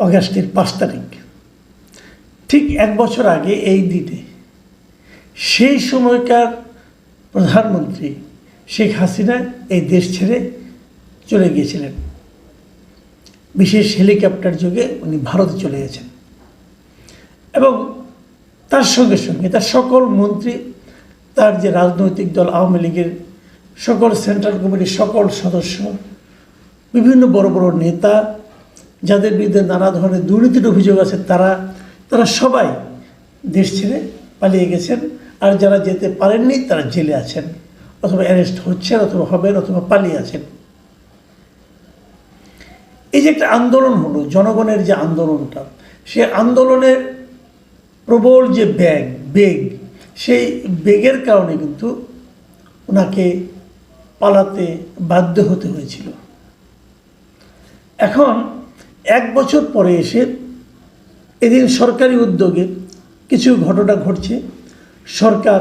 অগাস্টের পাঁচ তারিখ। ঠিক এক বছর আগে এই দিনে সেই সময়কার প্রধানমন্ত্রী শেখ হাসিনা এই দেশ ছেড়ে চলে গিয়েছিলেন। বিশেষ হেলিকপ্টার যোগে উনি ভারতে চলে গেছেন। এবং তার সঙ্গে সঙ্গে তার সকল মন্ত্রী, তার যে রাজনৈতিক দল আওয়ামী লীগের সকল সেন্ট্রাল কমিটির সকল সদস্য, বিভিন্ন বড় বড় নেতা যাদের বিরুদ্ধে নানা ধরনের দুর্নীতির অভিযোগ আছে, তারা তারা সবাই দেশ ছেড়ে পালিয়ে গেছেন। আর যারা যেতে পারেননি, তারা জেলে আছেন অথবা অ্যারেস্ট হচ্ছেন অথবা হবেন অথবা পালিয়ে আছেন। এই যে একটা আন্দোলন হলো, জনগণের যে আন্দোলনটা সে আন্দোলনের প্রবল যে ব্যাগ, বেগ, সেই বেগের কারণে কিন্তু ওনাকে পালাতে বাধ্য হতে হয়েছিল। এখন এক বছর পরে এসে এদিন সরকারি উদ্যোগে কিছু ঘটনা ঘটছে। সরকার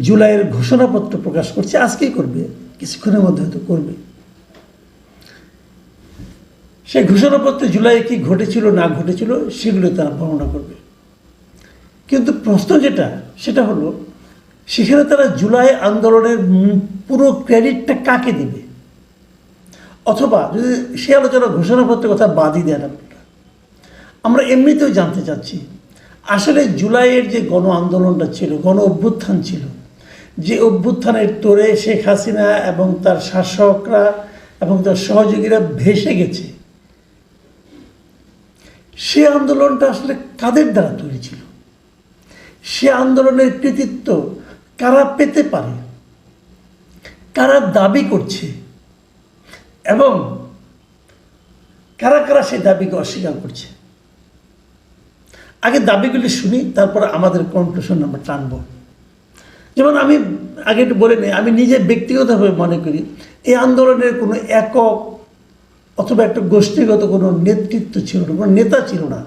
জুলাইয়ের ঘোষণাপত্র প্রকাশ করছে। আজকেই করবে, কিছুক্ষণের মধ্যে হয়তো করবে। সেই ঘোষণাপত্রে জুলাইয়ে কি ঘটেছিল, না ঘটেছিল, সেগুলো তারা বর্ণনা করবে। কিন্তু প্রশ্ন যেটা, সেটা হলো, সেখানে তারা জুলাই আন্দোলনের পুরো ক্রেডিটটা কাকে দেবে? অথবা যদি সে আলোচনা ঘোষণাপত্রের কথা বাদই দেন আপনারা। আমরা এমনিতেও জানতে চাচ্ছি, আসলে জুলাইয়ের যে গণ আন্দোলনটা ছিল, গণ অভ্যুত্থান ছিল, যে অভ্যুত্থানের তোরে শেখ হাসিনা এবং তার শাসকরা এবং তার সহযোগীরা ভেসে গেছে, সে আন্দোলনটা আসলে কাদের দ্বারা তৈরি ছিল? সে আন্দোলনের কৃতিত্ব কারা পেতে পারে? কারা দাবি করছে? এবং কারা কারা সেই দাবিকে অস্বীকার করছে? আগে দাবিগুলি শুনি, তারপর আমাদের কনক্লুশন আমরা টানব। যেমন আমি আগে একটু বলে নিই, আমি নিজে ব্যক্তিগতভাবে মনে করি, এই আন্দোলনের কোনো একক অথবা একটা গোষ্ঠীগত কোনো নেতৃত্ব ছিল না, কোনো নেতা ছিল না।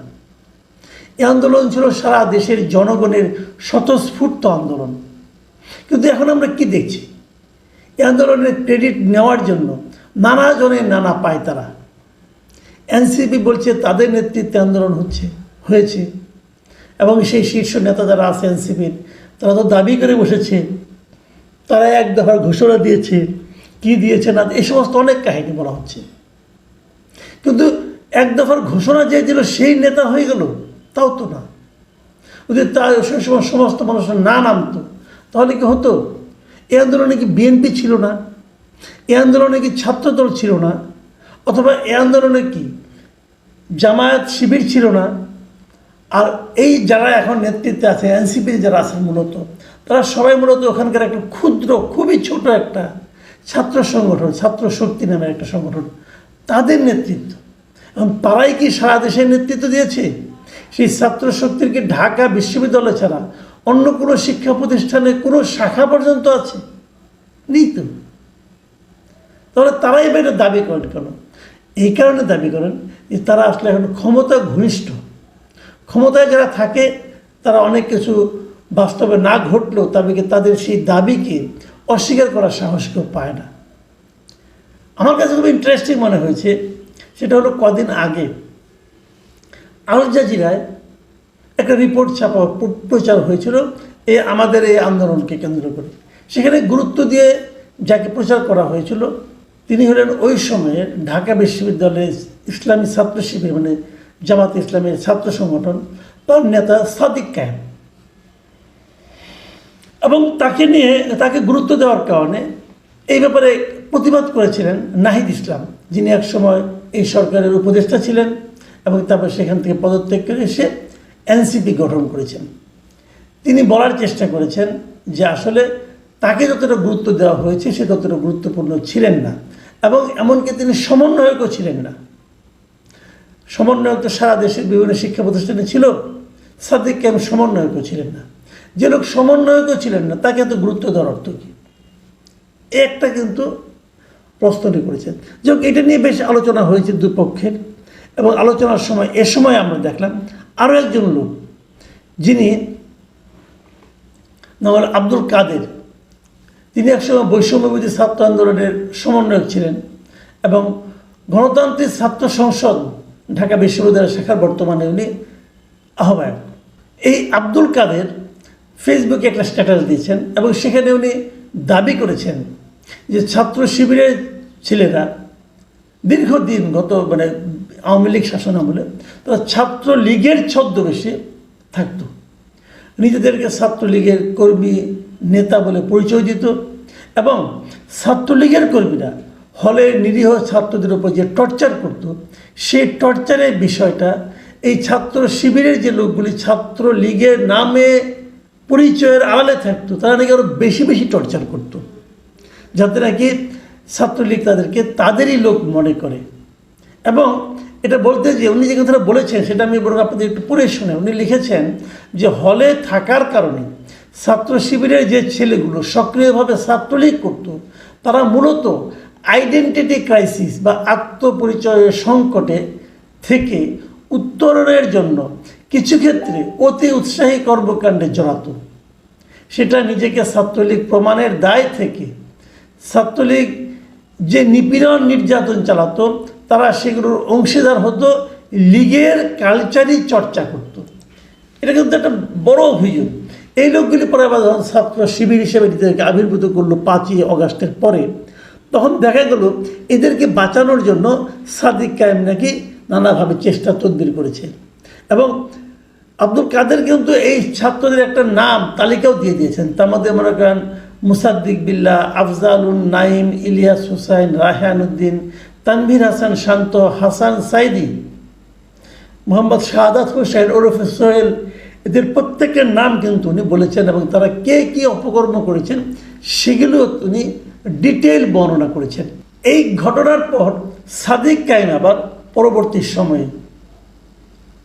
এই আন্দোলন ছিল সারা দেশের জনগণের স্বতঃস্ফূর্ত আন্দোলন। কিন্তু এখন আমরা কি দেখছি? এই আন্দোলনের ক্রেডিট নেওয়ার জন্য নানা জনের নানা পায় তারা। এনসিপি বলছে, তাদের নেতৃত্বে আন্দোলন হচ্ছে, হয়েছে। এবং সেই শীর্ষ নেতা যারা আছে এনসিপির, তারা তো দাবি করে বসেছে, তারা এক দফার ঘোষণা দিয়েছে, কি দিয়েছে না এই সমস্ত অনেক কাহিনী বলা হচ্ছে। কিন্তু এক দফার ঘোষণা যে দিল সেই নেতা হয়ে গেল, তাও তো না। যদি তার সেই সময় সমস্ত মানুষের না নামতো, তাহলে কি হতো? এই আন্দোলনে কি বিএনপি ছিল না? এই আন্দোলনে কি ছাত্রদল ছিল না, অথবা এই আন্দোলনে কি জামায়াত শিবির ছিল না? আর এই যারা এখন নেতৃত্বে আছে, এনসিপি যারা আছেন মূলত, তারা সবাই মূলত ওখানকার একটা ক্ষুদ্র, খুবই ছোট একটা ছাত্র সংগঠন, ছাত্র শক্তি নামের একটা সংগঠন, তাদের নেতৃত্ব। এবং তারাই কি সারা দেশের নেতৃত্ব দিয়েছে? সেই ছাত্র শক্তির কি ঢাকা বিশ্ববিদ্যালয় ছাড়া অন্য কোনো শিক্ষা প্রতিষ্ঠানে কোনো শাখা পর্যন্ত আছে? নেই তো। তাহলে তারাই এবার এটা দাবি করেন কেন? এই কারণে দাবি করেন যে তারা আসলে এখন ক্ষমতা ঘনিষ্ঠ। ক্ষমতায় যারা থাকে, তারা অনেক কিছু বাস্তবে না ঘটলেও তবে তাদের সেই দাবিকে অস্বীকার করার সাহস কেউ পায় না। আমার কাছে খুব ইন্টারেস্টিং মনে হয়েছে, সেটা হলো কদিন আগে আল জাজিরায় একটা রিপোর্ট ছাপা, প্রচার হয়েছিল এই আমাদের এই আন্দোলনকে কেন্দ্র করে। সেখানে গুরুত্ব দিয়ে যাকে প্রচার করা হয়েছিল তিনি হলেন ওই সময়ে ঢাকা বিশ্ববিদ্যালয়ের ইসলামী ছাত্র শিবির মানে জামাত ইসলামের ছাত্র সংগঠন, তার নেতা সাদিক কায়েম। এবং তাকে নিয়ে, তাকে গুরুত্ব দেওয়ার কারণে এই ব্যাপারে প্রতিবাদ করেছিলেন নাহিদ ইসলাম, যিনি এক সময় এই সরকারের উপদেষ্টা ছিলেন এবং তারপর সেখান থেকে পদত্যাগ করে এসে এনসিপি গঠন করেছেন। তিনি বলার চেষ্টা করেছেন যে আসলে তাকে যতটা গুরুত্ব দেওয়া হয়েছে, সে ততটা গুরুত্বপূর্ণ ছিলেন না। এবং এমনকি তিনি সমন্বয়কও ছিলেন না। সমন্বয়ক তো সারা দেশের বিভিন্ন শিক্ষা প্রতিষ্ঠানে ছিল। সাদিক কেন সমন্বয়কও ছিলেন না? যে লোক সমন্বয়কও ছিলেন না, তাকে এত গুরুত্ব দেওয়ার অর্থ কী? একটা কিন্তু প্রশ্নটি করেছেন। যাক এটা নিয়ে বেশ আলোচনা হয়েছে দুপক্ষের এবং আলোচনার সময়, এ সময় আমরা দেখলাম আরও একজন লোক যিনি নাম আব্দুল কাদের। তিনি একসময় বৈষম্যবিধি ছাত্র আন্দোলনের সমন্বয়ক ছিলেন এবং গণতান্ত্রিক ছাত্র সংসদ ঢাকা বিশ্ববিদ্যালয় শাখার বর্তমানে উনি আহ্বায়ক। এই আব্দুল কাদের ফেসবুকে একটা স্ট্যাটাস দিয়েছেন এবং সেখানে উনি দাবি করেছেন যে ছাত্র শিবিরের ছেলেরা দীর্ঘদিন গত মানে আওয়ামী লীগ শাসন আমলে তারা ছাত্র লীগের ছদ্মবেশে থাকতো। নিজেদেরকে ছাত্রলীগের কর্মী নেতা বলে পরিচয় দিত এবং ছাত্রলীগের কর্মীরা হলে নিরীহ ছাত্রদের উপর যে টর্চার করত, সেই টর্চারের বিষয়টা এই ছাত্র শিবিরের যে লোকগুলি ছাত্র লীগের নামে পরিচয়ের আড়ালে থাকতো, তারা নাকি আরও বেশি বেশি টর্চার করতো। যাতে নাকি ছাত্রলীগ তাদেরকে তাদেরই লোক মনে করে। এবং এটা বলতে যে উনি যে কথাটা বলেছেন, সেটা আমি বরং আপনাদের একটু পড়ে শুনে, উনি লিখেছেন যে হলে থাকার কারণে ছাত্র শিবিরের যে ছেলেগুলো সক্রিয়ভাবে ছাত্রলীগ করত, তারা মূলত আইডেন্টিটি ক্রাইসিস বা আত্মপরিচয়ের সংকটে থেকে উত্তরণের জন্য কিছু ক্ষেত্রে অতি উৎসাহী কর্মকাণ্ডে জড়াতো। সেটা নিজেকে ছাত্রলীগ প্রমাণের দায় থেকে ছাত্রলীগ যে নিপীড়ন নির্যাতন চালাতো, তারা সেগুলোর অংশীদার হতো, লীগের কালচারই চর্চা করত। এটা কিন্তু একটা বড় অভিযোগ। এই লোকগুলি পরে আবার যখন ছাত্র শিবির হিসেবে নিজেদেরকে আবির্ভূত করল পাঁচই অগাস্টের পরে, তখন দেখা গেল এদেরকে বাঁচানোর জন্য সাদিক কায়েম নাকি নানাভাবে চেষ্টা তদবির করেছে। এবং আব্দুল কাদের কিন্তু এই ছাত্রদের একটা নাম তালিকাও দিয়ে দিয়েছেন। তার মধ্যে মনে করেন মুসাদ্দিক বিল্লাহ, আফজালুন নাইম ইলিয়াস হুসাইন রায়হান উদ্দিন তানভীর হাসান শান্ত, হাসান সাইদি, মোহাম্মদ শাহাদাত হোসেন ওরফে সোহেল এদের প্রত্যেকের নাম কিন্তু উনি বলেছেন এবং তারা কে কী অপকর্ম করেছেন সেগুলো উনি ডিটেল বর্ণনা করেছেন। এই ঘটনার পর সাদিক কাইম আবার পরবর্তী সময়ে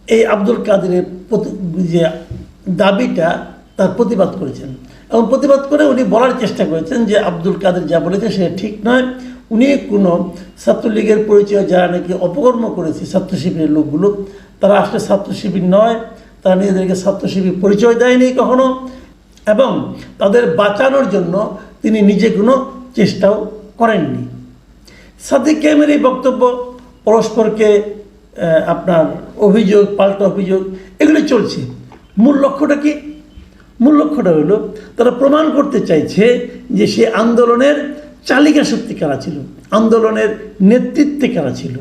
এই আব্দুল কাদেরের যে দাবিটা তার প্রতিবাদ করেছেন এবং প্রতিবাদ করে উনি বলার চেষ্টা করেছেন যে আব্দুল কাদের যা বলেছে সেটা ঠিক নয়। উনি কোনো ছাত্রলীগের পরিচয় যারা নাকি অপকর্ম করেছে ছাত্র শিবিরের লোকগুলো, তারা আসলে ছাত্র শিবির নয়। তারা নিজেদেরকে ছাত্র পরিচয় দেয়নি কখনো, এবং তাদের বাঁচানোর জন্য তিনি নিজে কোনো চেষ্টাও করেননি। সাদিক ক্যামের এই বক্তব্য, পরস্পরকে আপনার অভিযোগ, পাল্টা অভিযোগ, এগুলো চলছে। মূল লক্ষ্যটা কি? মূল লক্ষ্যটা হলো, তারা প্রমাণ করতে চাইছে যে সে আন্দোলনের চালিকা শক্তি কারা ছিল, আন্দোলনের নেতৃত্বে কারা ছিল।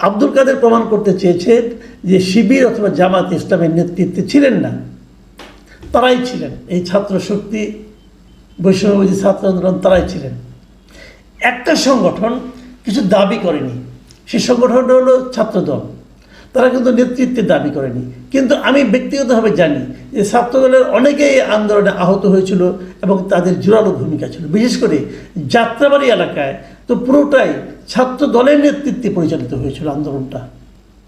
আব্দুল কাদের প্রমাণ করতে চেয়েছে যে শিবির অথবা জামাত ইসলামের নেতৃত্বে ছিলেন না। তারাই ছিলেন। এই ছাত্র শক্তি বৈষম্যবাদী ছাত্র আন্দোলন তারাই ছিলেন। একটা সংগঠন কিছু দাবি করেনি। সেই সংগঠনটা হলো ছাত্রদল। তারা কিন্তু নেতৃত্বে দাবি করেনি। কিন্তু আমি ব্যক্তিগতভাবে জানি যে ছাত্রদলের অনেকেই এই আন্দোলনে আহত হয়েছিল এবং তাদের জোরালো ভূমিকা ছিল। বিশেষ করে যাত্রাবাড়ি এলাকায় তো পুরোটাই ছাত্র দলের নেতৃত্বে পরিচালিত হয়েছিল আন্দোলনটা।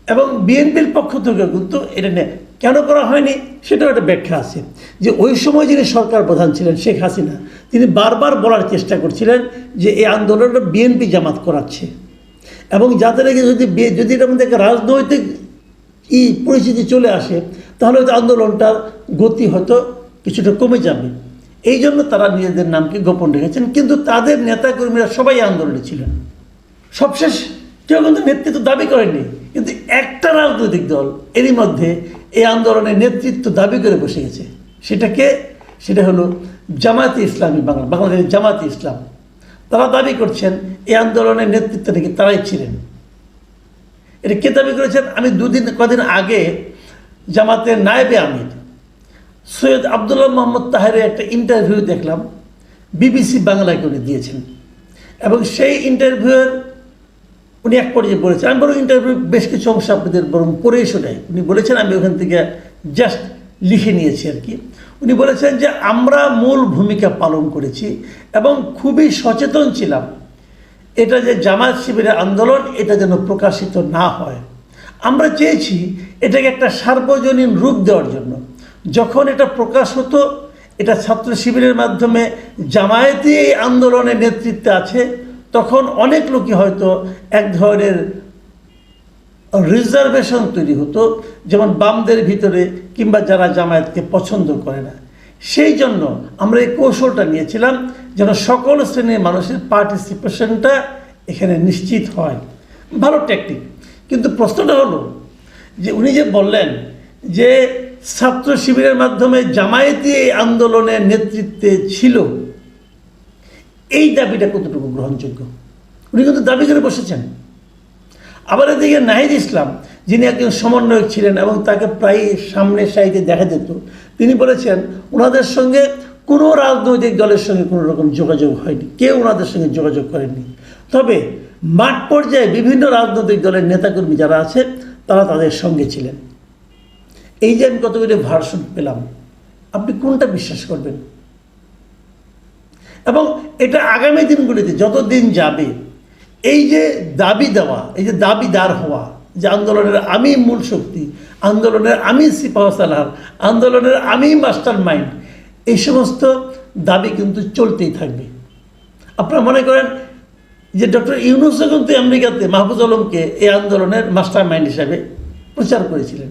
এবং বিএনপির পক্ষ থেকে কিন্তু এটা নিয়ে কেন করা হয়নি সেটাও একটা ব্যাখ্যা আছে। যে ওই সময় যিনি সরকার প্রধান ছিলেন, শেখ হাসিনা, তিনি বারবার বলার চেষ্টা করছিলেন যে এই আন্দোলনটা বিএনপি জামাত করাচ্ছে। এবং যাতে নাকি যদি যদি এটার মধ্যে একটা রাজনৈতিক ই পরিস্থিতি চলে আসে, তাহলে হয়তো আন্দোলনটার গতি হয়তো কিছুটা কমে যাবে। এই জন্য তারা নিজেদের নামকে গোপন রেখেছেন। কিন্তু তাদের নেতাকর্মীরা সবাই আন্দোলনে ছিলেন। সবশেষ কেউ কিন্তু নেতৃত্ব দাবি করেনি কিন্তু একটা রাজনৈতিক দল এরই মধ্যে এই আন্দোলনের নেতৃত্ব দাবি করে বসে গেছে। সেটাকে সেটা হলো জামায়াতে ইসলামী বাংলা বাংলাদেশের জামায়াতে ইসলাম। তারা দাবি করছেন এই আন্দোলনের নেতৃত্ব নাকি তারাই ছিলেন। এটা কে দাবি করেছেন? আমি দুদিন কদিন আগে জামাতের নায়েবে আমির সৈয়দ আবদুল্লাহ মোহাম্মদ তাহেরের একটা ইন্টারভিউ দেখলাম, বিবিসি বাংলাকে উনি দিয়েছেন। এবং সেই ইন্টারভিউয়ের উনি এক পর্যায়ে বলেছেন, আমি বরং ইন্টারভিউ বেশ কিছু অংশ আপনাদের বরং পড়েই শোনাই উনি বলেছেন, আমি ওখান থেকে জাস্ট লিখে নিয়েছি আর কি। উনি বলেছেন যে, আমরা মূল ভূমিকা পালন করেছি এবং খুবই সচেতন ছিলাম। এটা যে জামাত শিবিরের আন্দোলন, এটা যেন প্রকাশিত না হয়। আমরা চেয়েছি এটাকে একটা সার্বজনীন রূপ দেওয়ার জন্য। যখন এটা প্রকাশ হতো, এটা ছাত্র শিবিরের মাধ্যমে জামায়াতি আন্দোলনের নেতৃত্বে আছে, তখন অনেক লোকই হয়তো এক ধরনের রিজার্ভেশন তৈরি হতো, যেমন বামদের ভিতরে কিংবা যারা জামায়াতকে পছন্দ করে না। সেই জন্য আমরা এই কৌশলটা নিয়েছিলাম যেন সকল শ্রেণির মানুষের পার্টিসিপেশনটা এখানে নিশ্চিত হয়। ভালো টেকনিক কিন্তু প্রশ্নটা হলো যে উনি যে বললেন যে ছাত্র শিবিরের মাধ্যমে জামায়াতি আন্দোলনের নেতৃত্বে ছিল। এই দাবিটা কতটুকু গ্রহণযোগ্য? উনি কিন্তু দাবি করে বসেছেন। আবার এদিকে নাহিদ ইসলাম, যিনি একজন সমন্বয়ক ছিলেন এবং তাকে প্রায় সামনের সাইডে দেখা যেত, তিনি বলেছেন, ওনাদের সঙ্গে কোনো রাজনৈতিক দলের সঙ্গে কোনো রকম যোগাযোগ হয়নি। কেউ ওনাদের সঙ্গে যোগাযোগ করেননি। তবে মাঠ পর্যায়ে বিভিন্ন রাজনৈতিক দলের নেতাকর্মী যারা আছে, তারা তাদের সঙ্গে ছিলেন। এই যে আমি কতগুলি ভার্সন পেলাম, আপনি কোনটা বিশ্বাস করবেন? এবং এটা আগামী দিনগুলিতে যত দিন যাবে, এই যে দাবি দেওয়া, এই যে দাবিদার হওয়া, যে আন্দোলনের আমি মূল শক্তি, আন্দোলনের আমি সিপাহসালার আন্দোলনের আমি মাস্টার মাইন্ড এই সমস্ত দাবি কিন্তু চলতেই থাকবে। আপনারা মনে করেন যে ডক্টর ইউনুসও কিন্তু আমেরিকাতে মাহফুজ আলমকে এই আন্দোলনের মাস্টার মাইন্ড হিসাবে প্রচার করেছিলেন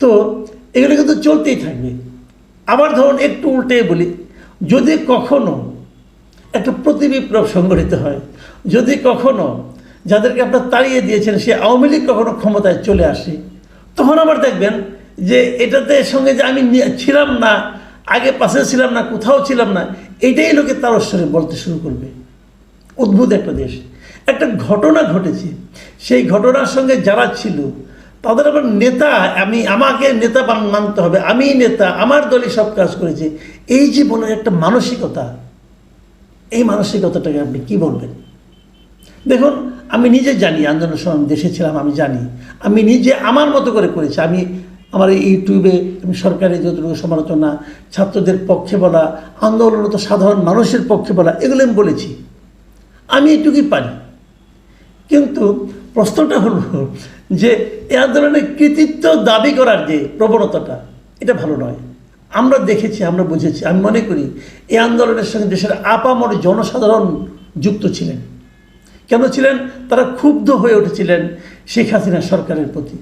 তো এগুলো কিন্তু চলতেই থাকবে। আবার ধরুন একটু উল্টে বলি, যদি কখনো একটা প্রতিবিপ্লব সংগঠিত হয়, যদি কখনো যাদেরকে আপনার তাড়িয়ে দিয়েছেন, সে আওয়ামী লীগ কখনো ক্ষমতায় চলে আসে, তখন আবার দেখবেন যে এটাতে সঙ্গে যে আমি ছিলাম না, আগে পাশে ছিলাম না, কোথাও ছিলাম না, এটাই লোকে তারস্বরে বলতে শুরু করবে। অদ্ভুত একটা দেশ। একটা ঘটনা ঘটেছে। সেই ঘটনার সঙ্গে যারা ছিল তাদের আবার নেতা, আমি, আমাকে নেতা মানতে হবে, আমি নেতা, আমার দলই সব কাজ করেছে। এই জীবনের একটা মানসিকতা, এই মানসিকতাটাকে আপনি কি বলবেন? দেখুন, আমি নিজে জানি, আন্দোলনের সময় দেশে ছিলাম, আমি জানি। আমি নিজে আমার মতো করে করেছি। আমি আমার এই ইউটিউবে, আমি সরকারি যতটুকু সমালোচনা, ছাত্রদের পক্ষে বলা আন্দোলনত সাধারণ মানুষের পক্ষে বলা, এগুলো আমি বলেছি। আমি এটুকুই পারি। কিন্তু প্রশ্নটা হলো যে এই আন্দোলনের কৃতিত্ব দাবি করার যে প্রবণতাটা, এটা ভালো নয়। আমরা দেখেছি, আমরা বুঝেছি, আমি মনে করি এই আন্দোলনের সঙ্গে দেশের আপামর জনসাধারণ যুক্ত ছিলেন। কেন ছিলেন? তারা ক্ষুব্ধ হয়ে উঠেছিলেন শেখ হাসিনা সরকারের প্রতি।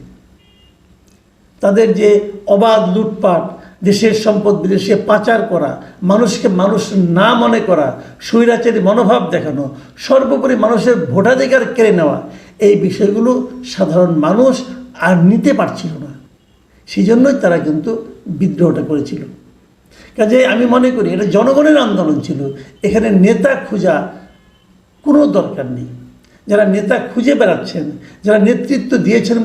তাদের যে অবাধ লুটপাট দেশের সম্পদ বিদেশে পাচার করা, মানুষকে মানুষ না মনে করা, স্বৈরাচারী মনোভাব দেখানো, সর্বোপরি মানুষের ভোটাধিকার কেড়ে নেওয়া, এই বিষয়গুলো সাধারণ মানুষ আর নিতে পারছিল না। সেই জন্যই তারা কিন্তু বিদ্রোহটা করেছিল। কাজে আমি মনে করি, এটা জনগণের আন্দোলন ছিল। এখানে নেতা খোঁজা কোনো দরকার নেই। যারা নেতা খুঁজে বেড়াচ্ছেন, যারা নেতৃত্ব দিয়েছেন